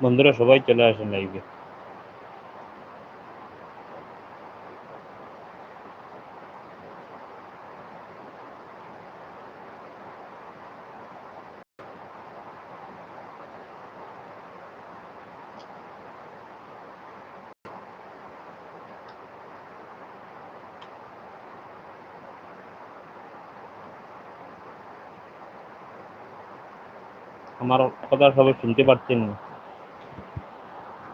বন্ধুরা সবাই চলে আসেন লাইভে আমার কথা সবাই শুনতে পাচ্ছেন না।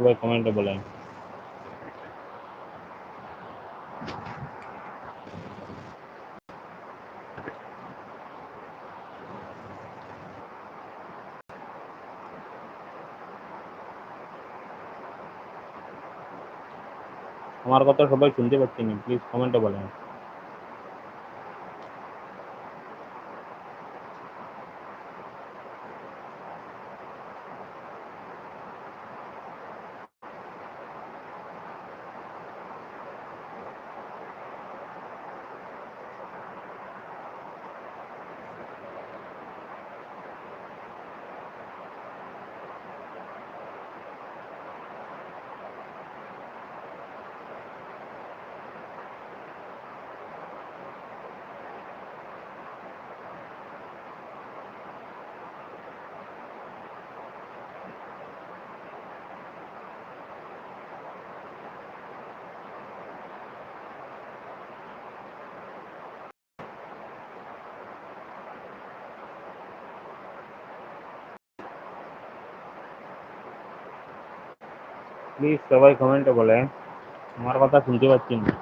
সবাই কমেন্টে বলেন আমার কথা সবাই শুনতে পাচ্ছেন প্লিজ কমেন্টে বলেন প্লিজ সবাই কমেন্টে বলেন আমার কথা শুনতে পাচ্ছেন না।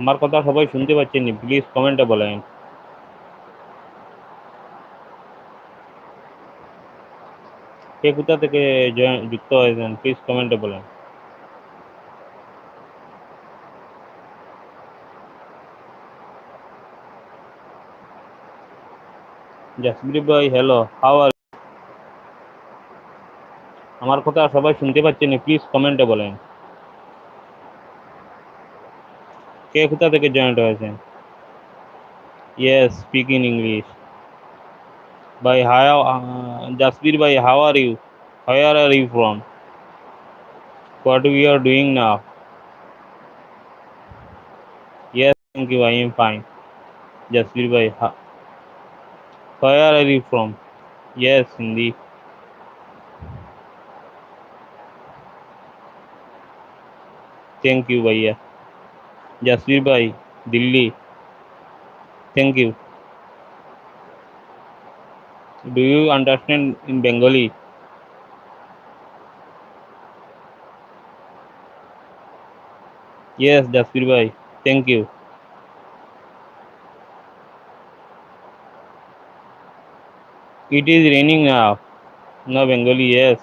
আমার কথা সবাই শুনতে পাচ্ছেন প্লিজ কমেন্টে বলেন। কে কোথা থেকে যুক্ত হয়েছেন প্লিজ কমেন্টে বলেন। জাসপ্রীত ভাই হ্যালো হাউ আর আমার কথা সবাই শুনতে পাচ্ছেন প্লিজ কমেন্টে বলেন। কে কোথা থেকে জয়েন্ট হয়েছেন? Yes speak in English by how uh, Jasbir by how are you? Where are you from? What we are doing now? Yes, thank you. I am fine. Jasbir by how? Where are you from? Yes, Hindi. Thank you, भैया जसवीर भाई Delhi. Thank you do you understand in bengali? Yes jasbir bhai. Thank you. It is raining now. No bengali yes.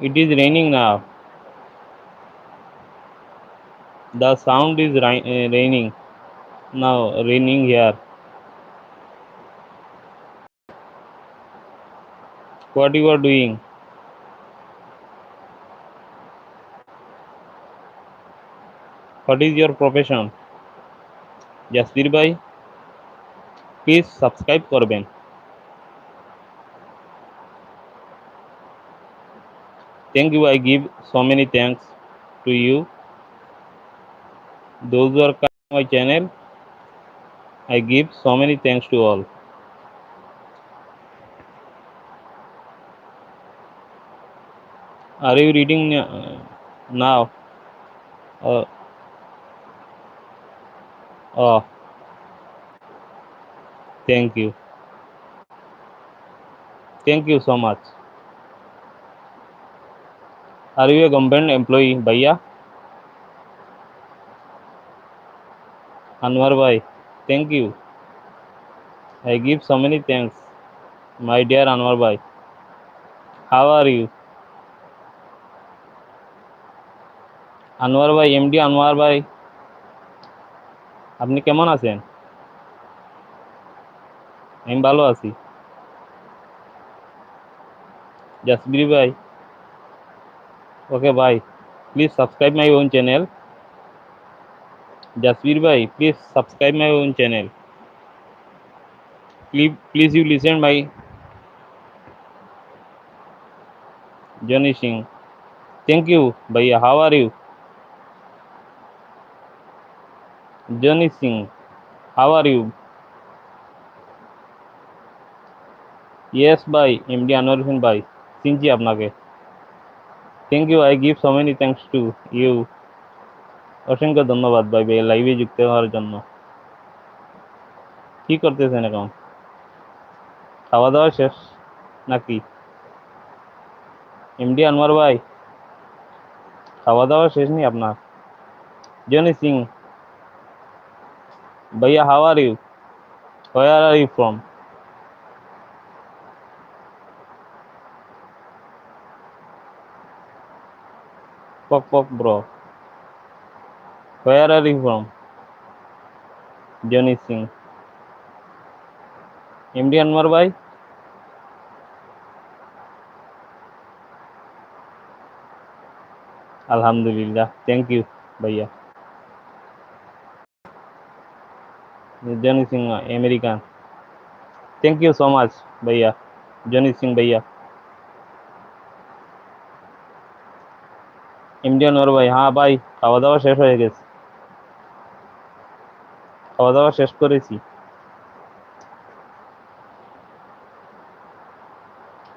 It is raining now. The sound is ri- uh, raining. Now raining here what you are doing what is your profession jasbir bhai please subscribe করবেন thank you i give so many thanks to you those who are coming my channel i give so many thanks to all are you reading uh, now? Uh, oh thank you. Thank you so much. Are you a government employee bhaiya? Anwar bhai thank you. I give so many thanks my dear anwar bhai. How are you Anwar ভাই MD Anwar ভাই। আপনি কেমন আছেন? আমি ভালো আছি। জাসবির ভাই। Okay ভাই please subscribe my own channel Jasbir ভাই please subscribe my own channel please please you listen my Johnny Singh. Thank you, Bhaiya. How are you? Johnny Singh. How are you? Yes, bhai. MD Anwar Hussain bhai. চিনছি আপনাকে thank you I give so many thanks to you অসংখ্য ধন্যবাদ ভাই ভাই লাইভে যুক্ত হওয়ার জন্য কি করতেছেন এখন খাওয়া দাওয়া শেষ নাকি এমডি আনোয়ার ভাই খাওয়া দাওয়া শেষ নি আপনার জনি সিং ভাইয়া how are you where are you from পক পক bro where are you from Johnny Singh MD Anwar ভাই আলহামদুলিল্লাহ থ্যাংক ইউ ভাইয়া Johnny Singh American thank you so much ভাইয়া জনি সিং ভাইয়া এমডি আনোয়ার ভাই হ্যাঁ ভাই খাওয়া দাওয়া শেষ হয়ে গেছে খাওয়া দাওয়া শেষ করেছি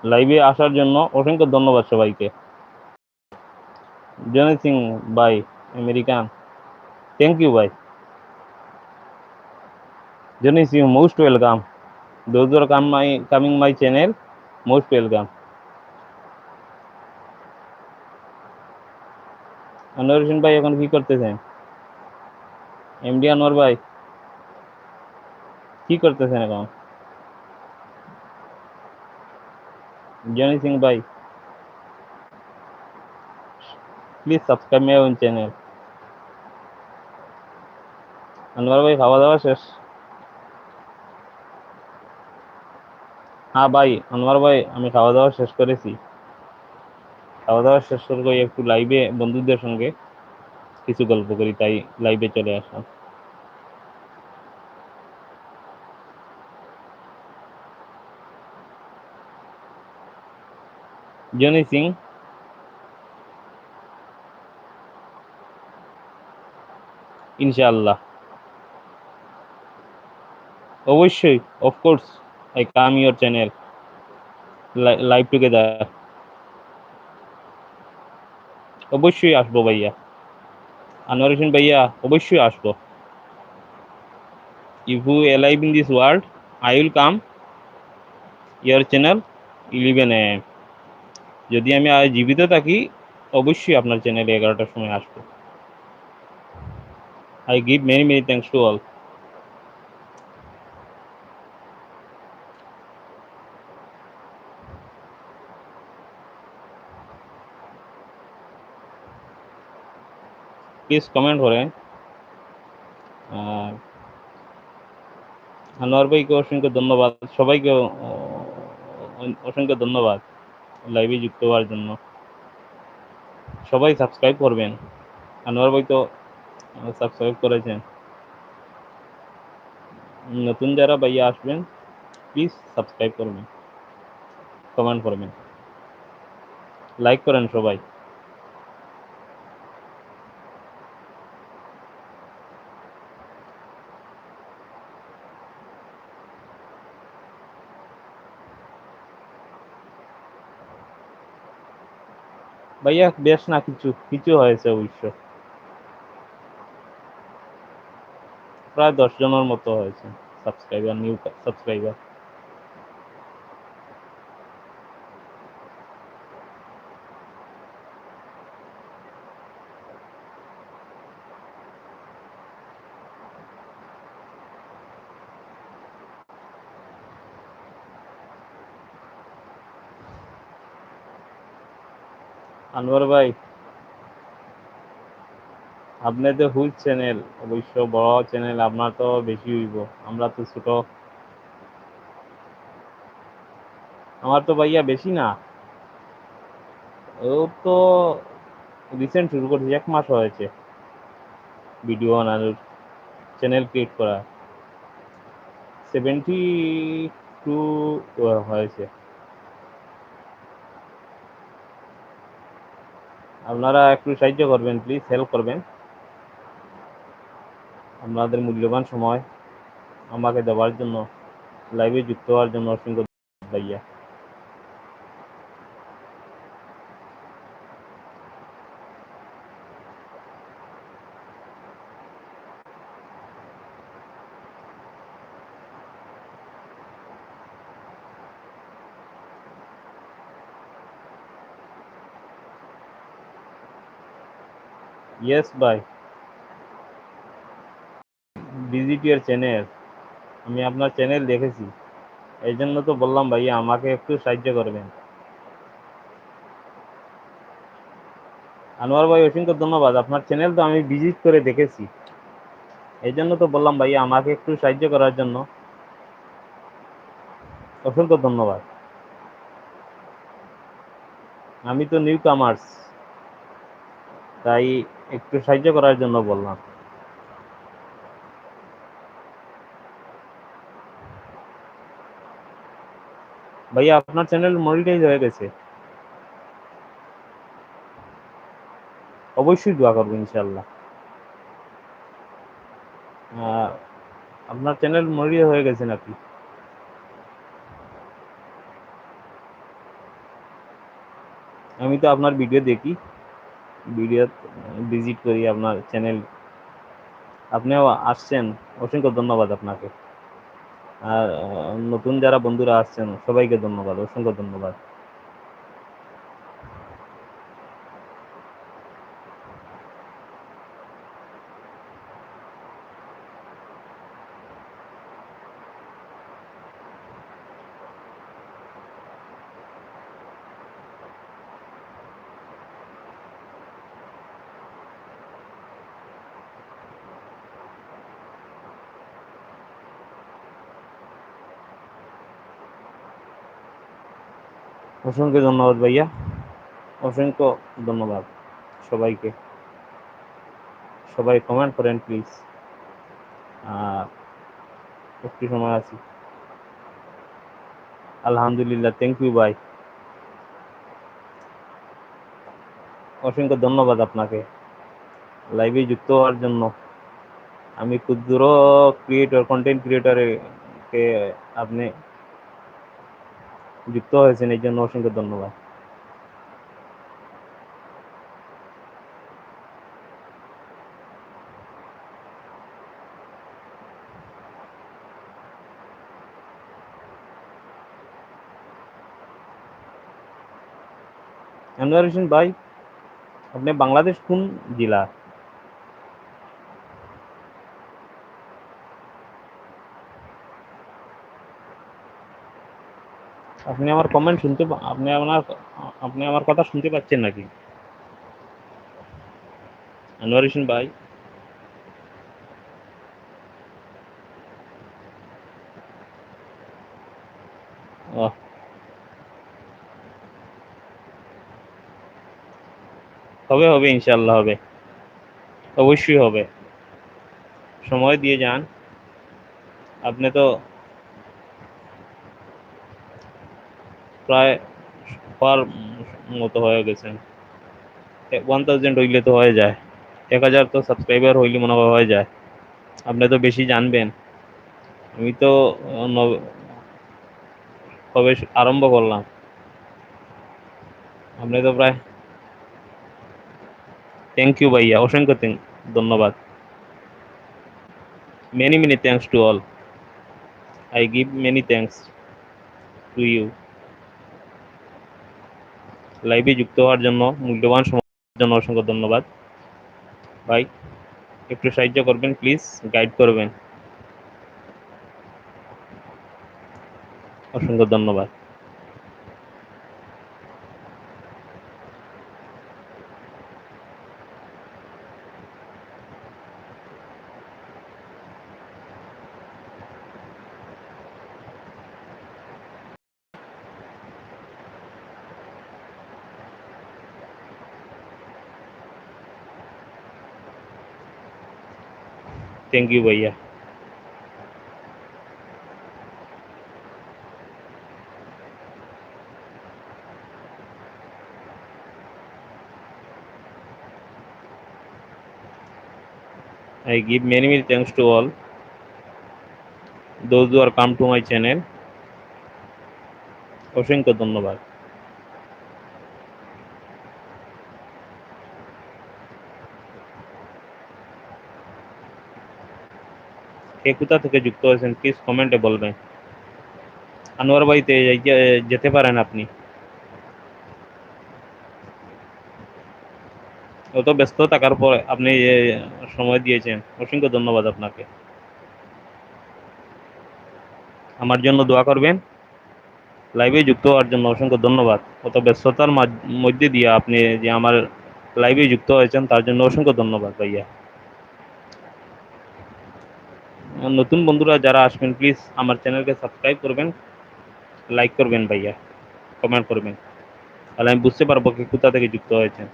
লাইভে আসার জন্য অসংখ্য ধন্যবাদ সবাইকে। জনি সিং ভাই আমেরিকান থ্যাংক ইউ ভাই Johnny Singh most welcome those are come my, coming my channel, most welcome. Anwar ভাই এখন কি করতেছেন? এমডি আনোয়ার ভাই কি করতেছেন এখন? জনি সিং ভাই please subscribe my own channel Anwar ভাই খাওয়া দাওয়া শেষ? হ্যাঁ ভাই, আনোয়ার ভাই, আমি খাওয়া দাওয়া শেষ করেছি। খাওয়া দাওয়া শেষ করে একটু লাইভে বন্ধুদের সঙ্গে কিছু গল্প করি, তাই লাইভে চলে আসলাম। জনি সিং। ইনশাআল্লাহ। অবশ্যই of course I come your channel live together অবশ্যই আসব ভাইয়া। আনোয়ার হোসেন ভাইয়া, অবশ্যই আসব। If you alive in this world I will come your channel eleven এ যদি আমি জীবিত থাকি, অবশ্যই আপনার চ্যানেলে এগারোটার সময় আসব। I give many many thanks to all please comment করেন আর আনোয়ার ভাইকে অসংখ্য ধন্যবাদ সবাইকে অসংখ্য ধন্যবাদ লাইভে যুক্ত হওয়ার জন্য সবাই সাবস্ক্রাইব করবেন আনোয়ার ভাই তো সাবস্ক্রাইব করেছেন নতুন যারা ভাইয়া আসবেন প্লিজ সাবস্ক্রাইব করবেন কমেন্ট করবেন লাইক করেন সবাই ভাইয়া, বেশ না, কিছু কিছু হয়েছে অবশ্য। প্রায় দশ জনের মতো হয়েছে সাবস্ক্রাইবার নিউ সাবস্ক্রাইবার আনোয়ার ভাই আপনি তো হুজ চ্যানেল অবশ্য বড় চ্যানেল আপনার তো বেশি হইব, আমরা তো ছোট। আমার তো ভাইয়া বেশি না। ও তো রিসেন্ট শুরু করেছে, এক মাস হয়েছে ভিডিও বানানোর চ্যানেল ক্রিয়েট করা। সেভেন্টি টু হয়েছে। আপনারা একটু সাহায্য করবেন প্লিজ হেল্প করবেন। আপনাদের মূল্যবান সময় আমাকে দেওয়ার জন্য লাইভে যুক্ত হওয়ার জন্য অসংখ্য ধন্যবাদ ইয়েস ভাই ভিজিট ইয়ার চ্যানেল আমি আপনার চ্যানেল দেখেছি। এই জন্য তো বললাম ভাইয়া আমাকে একটু সাহায্য করবেন। আনোয়ার ভাই, অসংখ্য ধন্যবাদ। আপনার চ্যানেল তো আমি ভিজিট করে দেখেছি। এই জন্য তো বললাম ভাইয়া আমাকে একটু সাহায্য করার জন্য। অসংখ্য ধন্যবাদ। আমি তো নিউ কামার্স তাই একটু সাহায্য করার জন্য বললাম। ভাইয়া, আপনার চ্যানেল মনিটাইজ হয়ে গেছে। অবশ্যই দোয়া করব ইনশাল্লাহ আপনার চ্যানেল মনিটাইজ হয়ে গেছে নাকি? আমি তো আপনার ভিডিও দেখি। ভিডিও ভিজিট করি আপনার চ্যানেল। আপনিও আসছেন, অসংখ্য ধন্যবাদ আপনাকে। আর নতুন যারা বন্ধুরা আসছেন, সবাইকে ধন্যবাদ, অসংখ্য ধন্যবাদ। অসংখ্য ধন্যবাদ ভাইয়া। অসংখ্য ধন্যবাদ সবাইকে। সবাই কমেন্ট করেন প্লিজ আর একটু সময় আছি। আলহামদুলিল্লাহ থ্যাংক ইউ ভাই। অসংখ্য ধন্যবাদ আপনাকে। লাইভে যুক্ত হওয়ার জন্য। আমি ক্ষুদ্র ক্রিয়েটর কন্টেন্ট ক্রিয়েটরে কে আপনি যুক্ত হয়েছেন এই জন্য অসংখ্য ধন্যবাদ। আনোয়ার হোসেন ভাই আপনি বাংলাদেশ কোন জেলা? আপনি আমার কমেন্ট শুনতে আপনি আমার আপনি আমার কথা শুনতে পাচ্ছেন নাকি? আনোয়ার হোসেন ভাই। হবে হবে ইনশাল্লাহ হবে। অবশ্যই হবে। সময় দিয়ে যান। আপনি তো প্রায় পার মতো হয়ে গেছেন ওয়ান থাউজেন্ড হইলে তো হয়ে যায়। এক হাজার তো সাবস্ক্রাইবার হইলে মনে হয় হয়ে যায়। আপনি তো বেশি জানবেন। আমি তো কবে আরম্ভ করলাম। আপনি তো প্রায় থ্যাংক ইউ ভাইয়া, অসংখ্য thank- ধন্যবাদ। Many many thanks to all I give many thanks to you লাইভে যুক্ত হওয়ার জন্য মূল্যবান সময়ের জন্য অসংখ্য ধন্যবাদ। ভাই, একটু সাহায্য করবেন প্লিজ গাইড করবেন। অসংখ্য ধন্যবাদ। থ্যাংক ইউ ভাইয়া I give many many thanks to all those who are come to my channel অসংখ্য ধন্যবাদ কে কোথা থেকে যুক্ত হয়েছেন প্লিজ কমেন্টে বলবেন। আনোয়ার বাড়িতে যেতে পারেন আপনি। অত ব্যস্ত থাকার পর আপনি সময় দিয়েছেন। অসংখ্য ধন্যবাদ আপনাকে। আমার জন্য দোয়া করবেন। লাইভে যুক্ত হওয়ার জন্য অসংখ্য ধন্যবাদ। অত ব্যস্ততার মধ্যে দিয়ে আপনি যে আমার লাইভে যুক্ত হয়েছেন, তার জন্য অসংখ্য ধন্যবাদ ভাইয়া। নতুন বন্ধুরা যারা আসবেন প্লিজ আমার চ্যানেলকে সাবস্ক্রাইব করবেন লাইক করবেন ভাইয়া কমেন্ট করবেন। তাহলে আমি বুঝতে পারব কি কোথা থেকে যুক্ত হয়েছেন।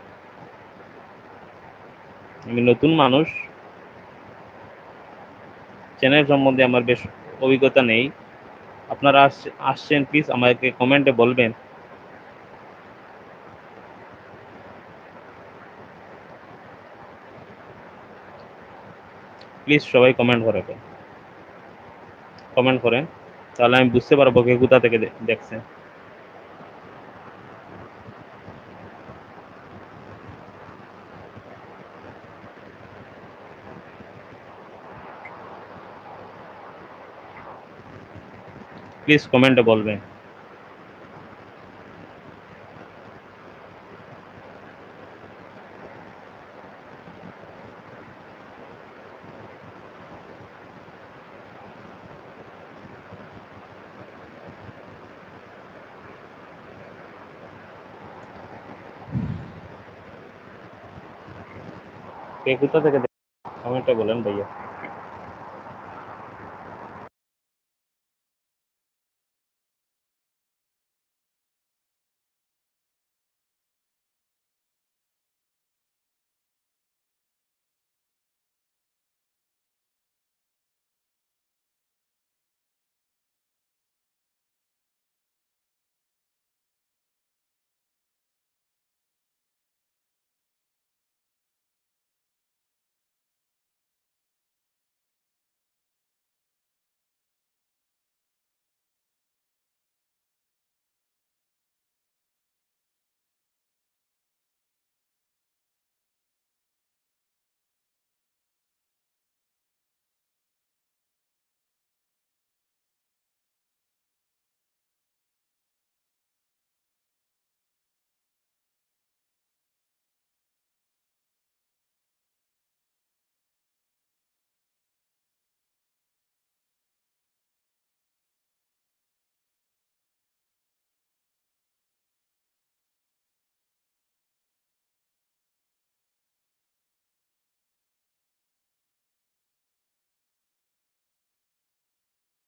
আমি নতুন মানুষ চ্যানেল সম্বন্ধে আমার বেশ অভিজ্ঞতা নেই। আপনারা আসছেন প্লিজ আমাকে কমেন্টে বলবেন। প্লিজ সবাই কমেন্ট করেন কমেন্ট করেন তাহলে আমি বুঝতে পারব কে কোথা থেকে দেখছেন প্লিজ কমেন্টে বলবেন। কে কোথা থেকে কমেন্টে বলেন ভাইয়া